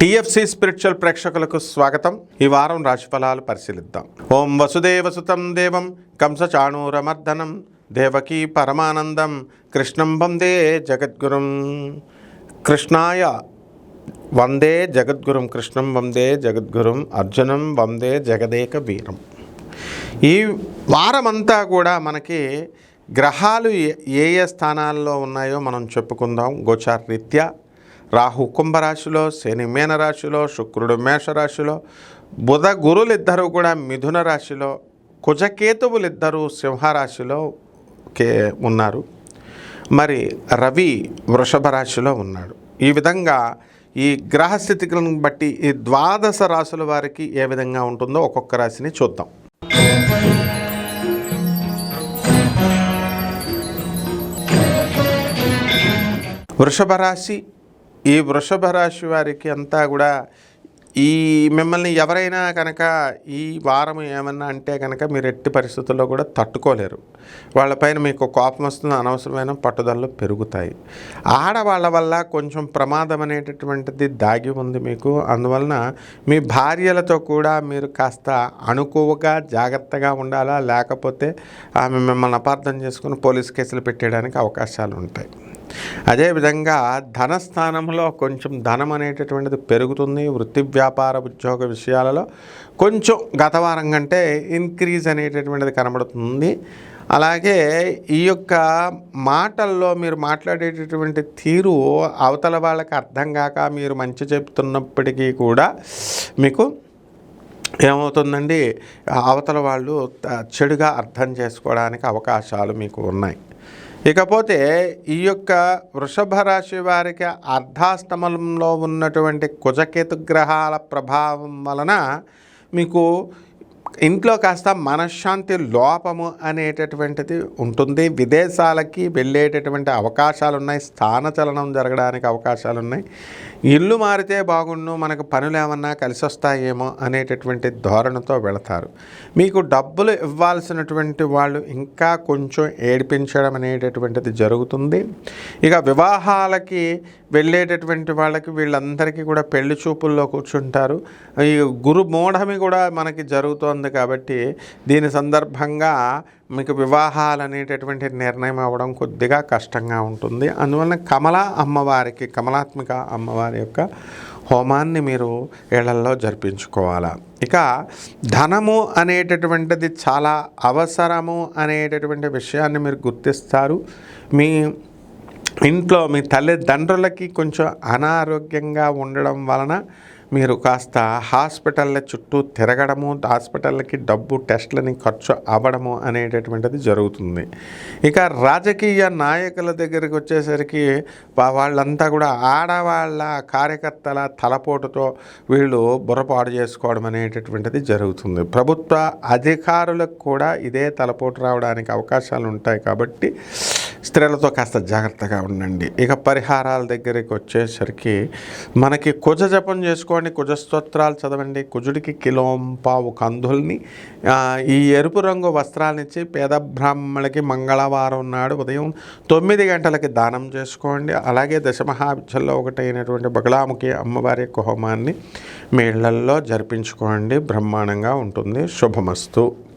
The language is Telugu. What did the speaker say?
టిఎఫ్సి స్పిరిచువల్ ప్రేక్షకులకు స్వాగతం. ఈ వారం రాశిఫలాలు పరిశీలిద్దాం. ఓం వసుదేవసుతం దేవం కంస చాణూరమర్దనం దేవకీ పరమానందం కృష్ణం వందే జగద్గురుం. కృష్ణాయ వందే జగద్గురుం కృష్ణం వందే జగద్గురుం అర్జునం వందే జగదేక వీరం ఈ వారమంతా కూడా మనకి గ్రహాలు ఏ- ఏ ఏ స్థానాల్లో ఉన్నాయో మనం చెప్పుకుందాం. గోచార రీత్యా రాహు కుంభరాశిలో శని మీనరాశిలో శుక్రుడు మేషరాశిలో బుధ గురులు కూడా మిథున రాశిలో కుజకేతువులు ఇద్దరు సింహరాశిలో కే ఉన్నారు. మరి రవి వృషభ రాశిలో ఉన్నాడు. ఈ విధంగా ఈ గ్రహ స్థితిలను బట్టి ఈ ద్వాదశ రాశుల వారికి ఏ విధంగా ఉంటుందో ఒక్కొక్క రాశిని చూద్దాం. వృషభ రాశి ఈ వృషభ రాశి వారికి అంతా కూడా ఈ మిమ్మల్ని ఎవరైనా కనుక ఈ వారం ఏమన్నా అంటే కనుక మీరు ఎట్టి పరిస్థితుల్లో కూడా తట్టుకోలేరు. వాళ్ళపైన మీకు కోపం వస్తుంది అనవసరమైన పట్టుదలలు పెరుగుతాయి. ఆడవాళ్ళ వల్ల కొంచెం ప్రమాదం అనేటటువంటిది దాగి ఉంది మీకు. అందువలన మీ భార్యలతో కూడా మీరు కాస్త అణుకువగా జాగ్రత్తగా ఉండాలా? లేకపోతే ఆమె మిమ్మల్ని అపార్థం చేసుకుని పోలీస్ కేసులు పెట్టేయడానికి అవకాశాలు ఉంటాయి. అదేవిధంగా ధనస్థానంలో కొంచెం ధనం అనేటటువంటిది పెరుగుతుంది వృత్తి వ్యాపార ఉద్యోగ విషయాలలో కొంచెం గత వారం కంటే ఇంక్రీజ్ అనేటటువంటిది కనబడుతుంది. అలాగే ఈ యొక్క మాటల్లో మీరు మాట్లాడేటటువంటి తీరు అవతల వాళ్ళకి అర్థం కాక మీరు మంచి చెప్తున్నప్పటికీ కూడా మీకు ఏమవుతుందండి? అవతల వాళ్ళు చెడుగా అర్థం చేసుకోవడానికి అవకాశాలు మీకు ఉన్నాయి. ఇకపోతే ఈ యొక్క వృషభ రాశి వారికి అర్ధాష్టమంలో ఉన్నటువంటి కుజకేతు గ్రహాల ప్రభావం వలన మీకు ఇంట్లో కాస్త మనశ్శాంతి లోపము అనేటటువంటిది ఉంటుంది. విదేశాలకి వెళ్ళేటటువంటి అవకాశాలు ఉన్నాయి స్థానచలనం జరగడానికి అవకాశాలు ఉన్నాయి ఇల్లు మారితే బాగుండు మనకు పనులు ఏమన్నా కలిసి వస్తాయేమో అనేటటువంటి ధోరణితో వెళతారు. మీకు డబ్బులు ఇవ్వాల్సినటువంటి వాళ్ళు ఇంకా కొంచెం ఏడిపించడం అనేటటువంటిది జరుగుతుంది. ఇక వివాహాలకి వెళ్ళేటటువంటి వాళ్ళకి వీళ్ళందరికీ కూడా పెళ్ళి చూపుల్లో కూర్చుంటారు. ఈ గురు మూఢమి కూడా మనకి జరుగుతోంది కాబట్టి దీని సందర్భంగా మీకు వివాహాలు అనేటటువంటి నిర్ణయం అవ్వడం కొద్దిగా కష్టంగా ఉంటుంది. అందువలన కమల అమ్మవారికి కమలాత్మిక అమ్మవారి యొక్క హోమాన్ని మీరు ఇళ్ళల్లో జరిపించుకోవాలా. ఇక ధనము అనేటటువంటిది చాలా అవసరము అనేటటువంటి విషయాన్ని మీరు గుర్తిస్తారు. మీ ఇంట్లో మీ తల్లిదండ్రులకి కొంచెం అనారోగ్యంగా ఉండడం వలన మీరు కాస్త హాస్పిటల్ల చుట్టూ తిరగడము హాస్పిటల్కి డబ్బు టెస్ట్లని ఖర్చు అవ్వడము అనేటటువంటిది జరుగుతుంది. ఇక రాజకీయ నాయకుల దగ్గరికి వచ్చేసరికి వాళ్ళంతా కూడా ఆడవాళ్ళ కార్యకర్తల తలపోటుతో వీళ్ళు బుర్రపాటు చేసుకోవడం అనేటటువంటిది జరుగుతుంది. ప్రభుత్వ అధికారులకు కూడా ఇదే తలపోటు రావడానికి అవకాశాలు ఉంటాయి కాబట్టి స్త్రీలతో కాస్త జాగ్రత్తగా ఉండండి. ఇక పరిహారాల దగ్గరికి వచ్చేసరికి మనకి కుజ జపం చేసుకోండి కుజ స్తోత్రాలు చదవండి. కుజుడికి కిలోం పావు కందుల్ని ఈ ఎరుపు రంగు వస్త్రాలనిచ్చి పేద బ్రాహ్మణులకి మంగళవారం నాడు ఉదయం తొమ్మిది గంటలకి దానం చేసుకోండి. అలాగే దశమహావిద్యల్లో ఒకటైనటువంటి బగలాముఖి అమ్మవారి యొక్క హోమాన్ని మేళ్ళల్లో జరిపించుకోండి. బ్రహ్మాండంగా ఉంటుంది. శుభమస్తు.